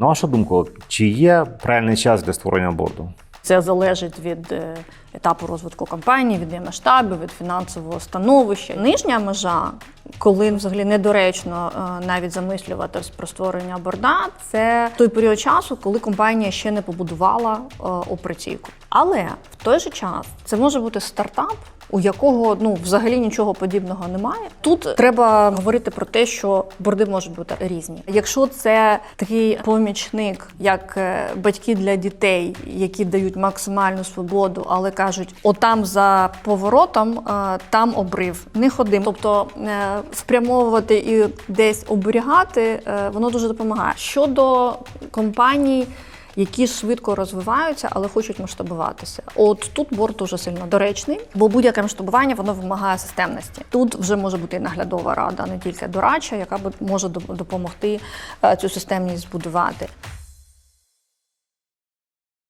На вашу думку, чи є правильний час для створення борду? Це залежить від е, етапу розвитку компанії, від її масштабів, від фінансового становища. Нижня межа, коли взагалі недоречно е, навіть замислюватись про створення борда, це той період часу, коли компанія ще не побудувала е, операційку. Але в той же час це може бути стартап. У якого ну взагалі нічого подібного немає. Тут треба говорити про те, що борди можуть бути різні. Якщо це такий помічник, як е, батьки для дітей, які дають максимальну свободу, але кажуть, отам за поворотом, е, там обрив, не ходи. Тобто е, спрямовувати і десь оберігати, воно дуже допомагає. Щодо компаній які швидко розвиваються, але хочуть масштабуватися. От тут борт дуже сильно доречний, бо будь-яке масштабування воно вимагає системності. Тут вже може бути і наглядова рада, не тільки дорадча, яка може допомогти е, цю системність збудувати.